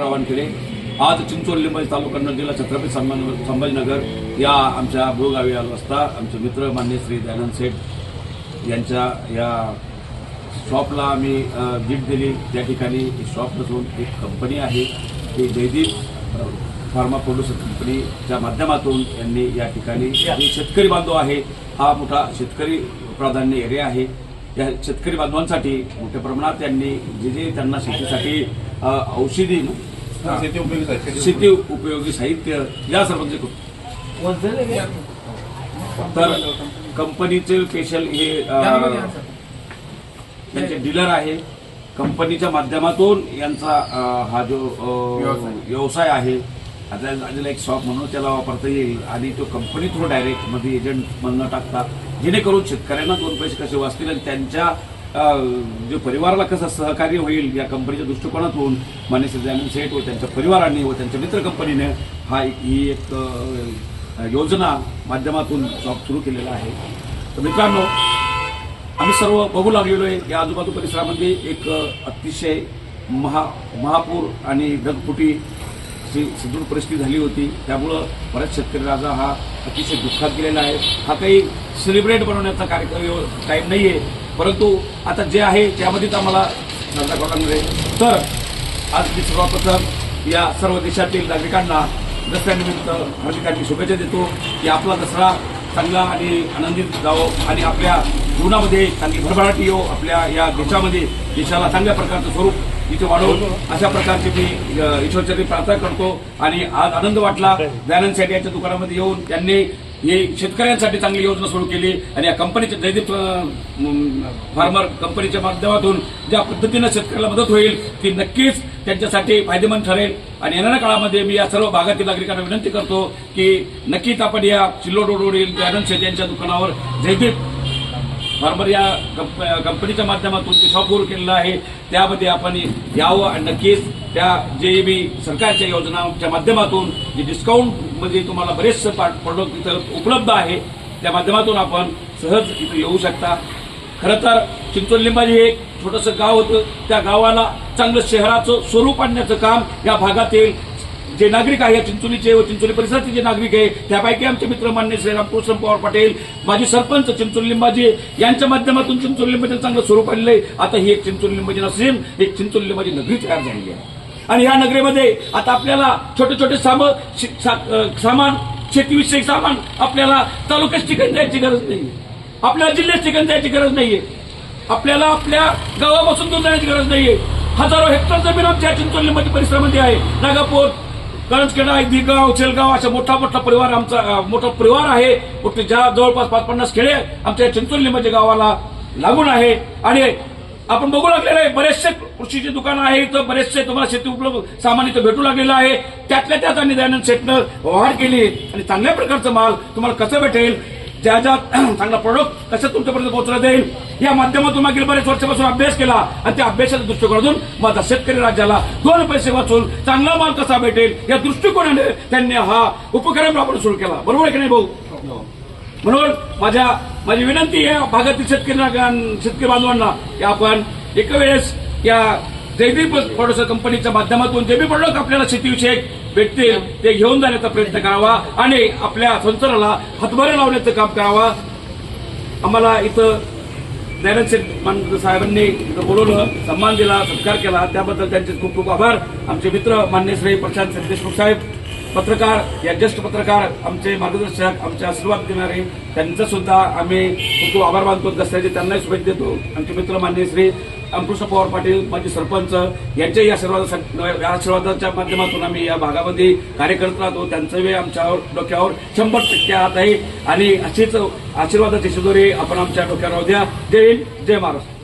केले. आज चिंचोली लिंबाई तालुका जिल्हा छत्रपती संभाजी संभाजीनगर. या आमच्या भूगावी आलो असता आमचे मित्र मान्य श्री दयानंद सेठ यांच्या या शॉपला आम्ही भेट दिली. त्या ठिकाणी शॉप नसून एक कंपनी आहे. ती जयदीप फार्मा प्रोड्युसर कंपनीच्या माध्यमातून यांनी या ठिकाणी जे शेतकरी बांधव आहे. हा मोठा शेतकरी प्राधान्य एरिया आहे. या शेतकरी बांधवांसाठी मोठ्या प्रमाणात त्यांनी जे जे त्यांना शेतीसाठी औषधी शेती उपयोगी. शेती उपयोगी साहित्य या सर्वांचे तर कंपनीचे स्पेशल हे अ, त्यांचे डीलर आहे. कंपनीच्या माध्यमातून यांचा अ, हा जो अ, व्यवसाय. आहे आता आलेला एक शॉप म्हणून त्याला वापरता येईल आणि तो कंपनी थ्रू डायरेक्टमध्ये एजंट म्हणून टाकता जेणेकरून शेतकऱ्यांना दोन पैसे कसे वाचतील आणि त्यांच्या जे परिवाराला कसं सहकार्य होईल या कंपनीच्या दृष्टिकोनातून मान्य श्री दयानंद सेठ व त्यांच्या परिवारांनी व त्यांच्या मित्र कंपनीने हा ही एक योजना माध्यमातून जॉब सुरू केलेला आहे. तर मित्रांनो आम्ही सर्व बघू लागलेलो आहे या आजूबाजू परिसरामध्ये एक अतिशय महा महापूर आणि ढगफुटी अशी सुदृढ परिस्थिती झाली होती. त्यामुळं बऱ्याच शेतकरी राजा हा अतिशय दुःखात गेलेला आहे. हा काही सेलिब्रेट बनवण्याचा कार्यक्रम टाईम नाही आहे परंतु आता जे आहे त्यामध्येच आम्हाला आहे. तर आज मी सर्वप्रथम या सर्व देशातील नागरिकांना दसऱ्यानिमित्त हार्दिक हार्दिक शुभेच्छा देतो की आपला दसरा चांगला आणि आनंदित जावो आणि आपल्या जीवनामध्ये चांगली भरभराटी येऊ आपल्या या देशामध्ये देशाला चांगल्या प्रकारचं स्वरूप इथे वाढवून अशा प्रकारची मी अ, ईश्वरचरणी प्रार्थना करतो आणि आज आनंद वाटला. दयानंद सेठ यांच्या दुकानामध्ये येऊन त्यांनी ही शेतकऱ्यांसाठी चांगली योजना सुरू केली आणि या कंपनीच्या जयदीप फार्मर कंपनीच्या माध्यमातून ज्या पद्धतीनं शेतकऱ्याला मदत होईल ती नक्कीच त्यांच्यासाठी फायदेमंद ठरेल. आणि येणाऱ्या काळामध्ये मी या सर्व भागातील नागरिकांना विनंती करतो की नक्कीच आपण या चिल्लो रोडवरील दयानंद शेठ यांच्या दुकानावर जयदीप फार्मर या कंप- कंपनीच्या माध्यमातून जे शॉप सुरू केलेलं आहे त्यामध्ये आपण यावं आणि नक्कीच त्या जे बी सरकारच्या योजनांच्या माध्यमातून जे डिस्काउंट म्हणजे तुम्हाला बरेचसे प्रोडक्ट इथं उपलब्ध आहे त्या माध्यमातून आपण सहज इथं येऊ शकता. खरं तर चिंचोली लिंबाजी हे एक छोटंसं गाव होतं. त्या गावाला चांगलं शहराचं स्वरूप आणण्याचं काम या भागातील जे नागरिक आहे चिंचोलीचे व चिंचोली परिसरातील जे नागरिक आहे त्यापैकी आमचे मित्र मान्य श्री रामकृष्ण पवार पाटील माजी सरपंच चिंचोली लिंबाजी यांच्या माध्यमातून चिंचोली लिंबाजी चांगलं स्वरूप आणलंय. आता ही एक चिंचोली लिंबाजी नसेल एक चिंचोली लिंबाजी नगरी तयार झालेली आहे. आणि या नगरीमध्ये आता आपल्याला छोटे छोटे साम सा- सामान शेतीविषयक सामान आपल्याला तालुक्यात ठिकाणी जायची गरज नाही आपल्याला जिल्ह्यात ठिकाणी जायची गरज नाहीये. आपल्याला आपल्या गावापासून दूर जाण्याची गरज नाहीये. हजारो हेक्टर जमीन आमच्या चिंचोलीमध्ये परिसरामध्ये आहे. नागापूर करंजखेडा दिगाव शेलगाव अशा मोठा मोठा परिवार आमचा मोठा परिवार आहे. मोठे ज्या जवळपास पाच पन्नास खेडे आमच्या चिंचोलीमध्ये गावाला लागून आहे. आणि आपण बघू लागलेलं आहे बरेचसे कृषीचे दुकानं आहे इथं बरेचसे तुम्हाला शेती उपलब्ध सामान इथं भेटू लागलेलं आहे. त्यातल्या त्यात आणि दयानंद शेटनं वाढ केली आणि चांगल्या प्रकारचं माल तुम्हाला कसं भेटेल ज्या ज्या चांगला प्रोडक्ट कसं तुमच्यापर्यंत पोहोचला जाईल या माध्यमातून मागील बरेच वर्षापासून अभ्यास केला आणि त्या अभ्यासाच्या दृष्टिकोनातून माझा शेतकरी राज्याला दोन पैसे वाचून चांगला माल कसा भेटेल या दृष्टिकोनाने त्यांनी हा उपक्रम राबवणं सुरू केला. बरोबर की नाही भाऊ? म्हणून माझ्या माझी विनंती आहे भागातील शेतकरी नाग- शेतकरी बांधवांना की आपण एका वेळेस या जयदीप प्रोड्युसर कंपनीच्या माध्यमातून जे बी प्रोडक्ट आपल्याला शेतीविषयक भेटतील ते घेऊन जाण्याचा प्रयत्न करावा आणि आपल्या संसाराला हातभार लावण्याचं काम करावा. आम्हाला इथं दयानंद शेठ साहेबांनी इथं बोलवलं सन्मान दिला सत्कार केला. त्याबद्दल त्यांचे खूप खूप आभार. आमचे मित्र मान्य श्री प्रशांत देशमुख साहेब पत्रकार या ज्येष्ठ पत्रकार आमचे मार्गदर्शक आमचे आशीर्वाद देणारे त्यांचा सुद्धा आम्ही खूप खूप आभार मानतो. दसऱ्याचे त्यांनाही शुभेच्छा देतो. आमचे मित्र मान्य श्री अमकृष्ण पवार पाटील माजी सरपंच यांच्याही आशीर्वाद आशीर्वादाच्या माध्यमातून आम्ही या भागामध्ये कार्य करत राहतो. त्यांचं वेळ आमच्यावर डोक्यावर शंभर टक्के हात आहे. आणि अशीच आशीर्वादाची शिजोरी आपण आमच्या डोक्यावर राहू द्या. जय हिंद जय महाराष्ट्र.